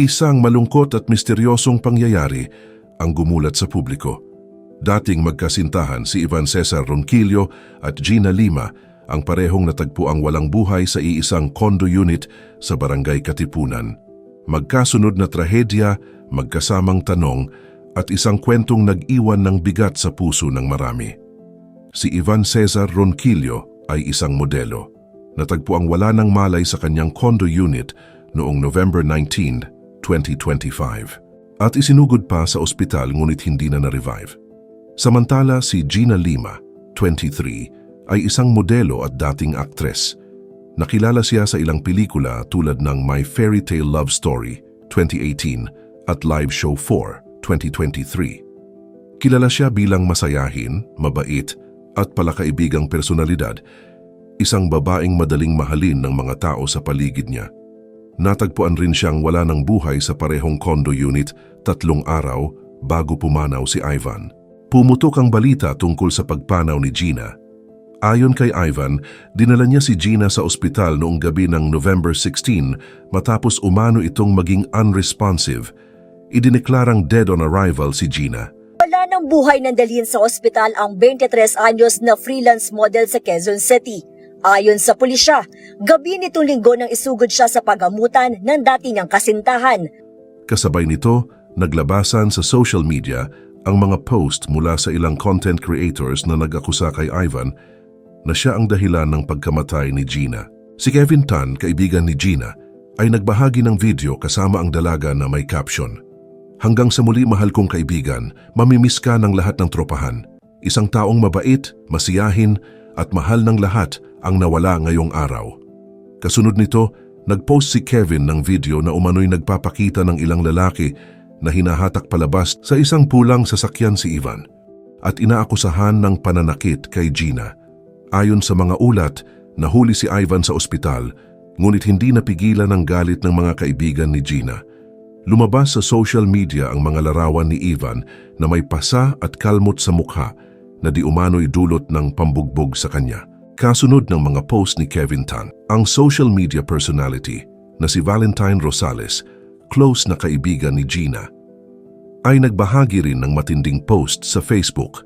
Isang malungkot at misteryosong pangyayari ang gumulat sa publiko. Dating magkasintahan si Ivan Cesar Ronquillo at Gina Lima ang parehong natagpuang walang buhay sa iisang condo unit sa barangay Katipunan. Magkasunod na trahedya, magkasamang tanong at isang kwentong nag-iwan ng bigat sa puso ng marami. Si Ivan Cesar Ronquillo ay isang modelo. Natagpuang wala ng malay sa kanyang condo unit noong November 19, 2025 at isinugod pa sa ospital ngunit hindi na na-revive. Samantala si Gina Lima, 23, ay isang modelo at dating aktres. Nakilala siya sa ilang pelikula tulad ng My Fairy Tale Love Story 2018 at Live Show 4 2023. Kilala siya bilang masayahin, mabait at palakaibigang personalidad, isang babaeng madaling mahalin ng mga tao sa paligid niya. Natagpuan rin siyang wala ng buhay sa parehong condo unit tatlong araw bago pumanaw si Ivan. Pumutok ang balita tungkol sa pagpanaw ni Gina. Ayon kay Ivan, dinala niya si Gina sa ospital noong gabi ng November 16 matapos umano itong maging unresponsive. Idineklarang dead on arrival si Gina. Wala ng buhay ng dalhin sa ospital ang 23 anyos na freelance model sa Quezon City. Ayon sa pulisya, gabi nitong linggo nang isugod siya sa pagamutan ng dati niyang kasintahan. Kasabay nito, naglabasan sa social media ang mga post mula sa ilang content creators na nag-akusa kay Ivan na siya ang dahilan ng pagkamatay ni Gina. Si Kevin Tan, kaibigan ni Gina, ay nagbahagi ng video kasama ang dalaga na may caption. Hanggang sa muli mahal kong kaibigan, mamimiss ka ng lahat ng tropahan. Isang taong mabait, masiyahin, at mahal ng lahat ang nawala ngayong araw. Kasunod nito, nagpost si Kevin ng video na umano'y nagpapakita ng ilang lalaki na hinahatak palabas sa isang pulang sasakyan si Ivan at inaakusahan ng pananakit kay Gina. Ayon sa mga ulat, nahuli si Ivan sa ospital ngunit hindi napigilan ang galit ng mga kaibigan ni Gina. Lumabas sa social media ang mga larawan ni Ivan na may pasa at kalmot sa mukha na di umano'y dulot ng pambugbog sa kanya. Kasunod ng mga post ni Kevin Tan, ang social media personality na si Valentine Rosales, close na kaibigan ni Gina, ay nagbahagi rin ng matinding post sa Facebook.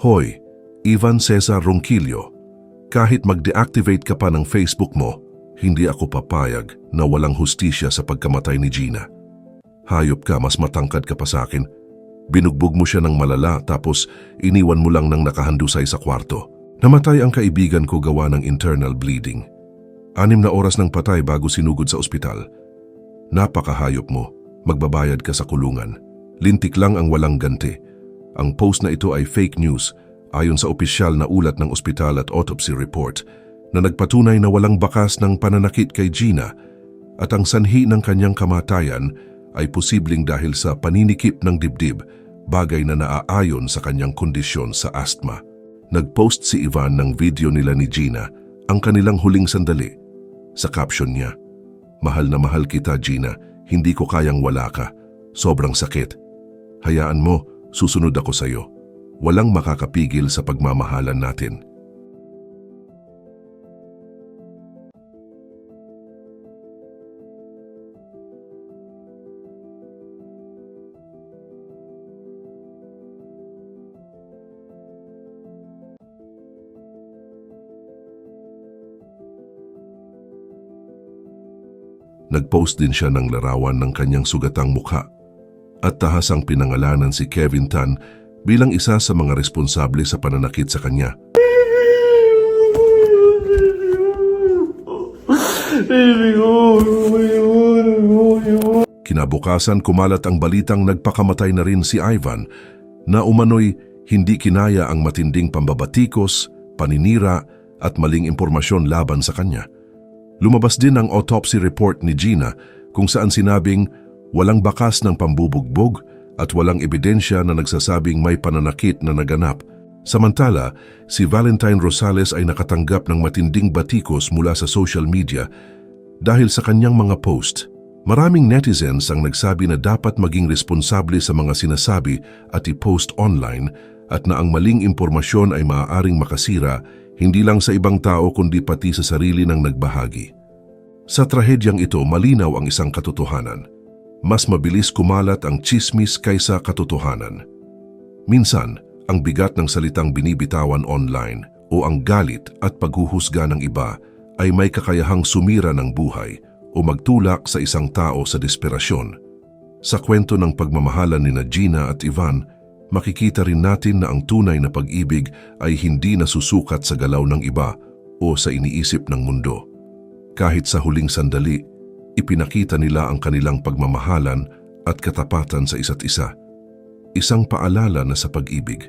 Hoy, Ivan Cesar Ronquillo, kahit mag-deactivate ka pa ng Facebook mo, hindi ako papayag na walang hustisya sa pagkamatay ni Gina. Hayop ka, mas matangkad ka pa sa akin. Binugbog mo siya ng malala tapos iniwan mo lang ng nakahandusay sa kwarto. Namatay ang kaibigan ko gawa ng internal bleeding. Anim na oras ng patay bago sinugod sa ospital. Napakahayop mo, magbabayad ka sa kulungan. Lintik lang ang walang ganti. Ang post na ito ay fake news ayon sa opisyal na ulat ng ospital at autopsy report na nagpatunay na walang bakas ng pananakit kay Gina at ang sanhi ng kanyang kamatayan ay posibleng dahil sa paninikip ng dibdib, bagay na naaayon sa kanyang kondisyon sa asthma. Nagpost si Ivan ng video nila ni Gina, ang kanilang huling sandali. Sa caption niya, Mahal na mahal kita Gina, hindi ko kayang wala ka. Sobrang sakit. Hayaan mo, susunod ako sa iyo. Walang makakapigil sa pagmamahalan natin. Nagpost din siya ng larawan ng kanyang sugatang mukha at tahasang pinangalanan si Kevin Tan bilang isa sa mga responsable sa pananakit sa kanya. Kinabukasan kumalat ang balitang nagpakamatay na rin si Ivan na umano'y hindi kinaya ang matinding pambabatikos, paninira at maling impormasyon laban sa kanya. Lumabas din ang autopsy report ni Gina kung saan sinabing walang bakas ng pambubugbog at walang ebidensya na nagsasabing may pananakit na naganap. Samantala, si Valentine Rosales ay nakatanggap ng matinding batikos mula sa social media dahil sa kanyang mga post. Maraming netizens ang nagsabi na dapat maging responsable sa mga sinasabi at i-post online at na ang maling impormasyon ay maaaring makasira hindi lang sa ibang tao kundi pati sa sarili ng nagbahagi. Sa trahedyang ito, malinaw ang isang katotohanan. mas mabilis kumalat ang chismis kaysa katotohanan. Minsan, ang bigat ng salitang binibitawan online o ang galit at paghuhusga ng iba ay may kakayahang sumira ng buhay o magtulak sa isang tao sa desperasyon. Sa kwento ng pagmamahalan ni na Gina at Ivan, makikita rin natin na ang tunay na pag-ibig ay hindi nasusukat sa galaw ng iba o sa iniisip ng mundo. Kahit sa huling sandali, ipinakita nila ang kanilang pagmamahalan at katapatan sa isa't isa. Isang paalala na sa pag-ibig,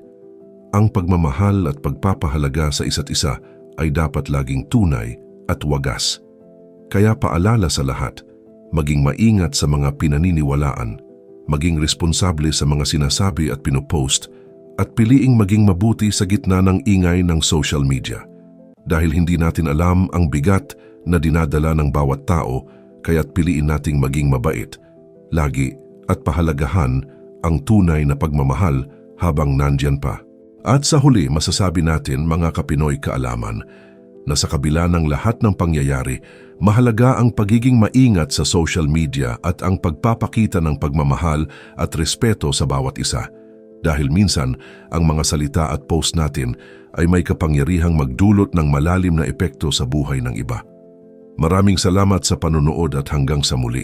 ang pagmamahal at pagpapahalaga sa isa't isa ay dapat laging tunay at wagas. Kaya paalala sa lahat, maging maingat sa mga pinaniniwalaan, maging responsable sa mga sinasabi at pinopost, at piliing maging mabuti sa gitna ng ingay ng social media. Dahil hindi natin alam ang bigat na dinadala ng bawat tao, kaya't piliin nating maging mabait, lagi at pahalagahan ang tunay na pagmamahal habang nandyan pa. At sa huli, masasabi natin mga kapinoy kaalaman na sa kabila ng lahat ng pangyayari, mahalaga ang pagiging maingat sa social media at ang pagpapakita ng pagmamahal at respeto sa bawat isa. Dahil minsan, ang mga salita at post natin ay may kapangyarihang magdulot ng malalim na epekto sa buhay ng iba. Maraming salamat sa panonood at hanggang sa muli.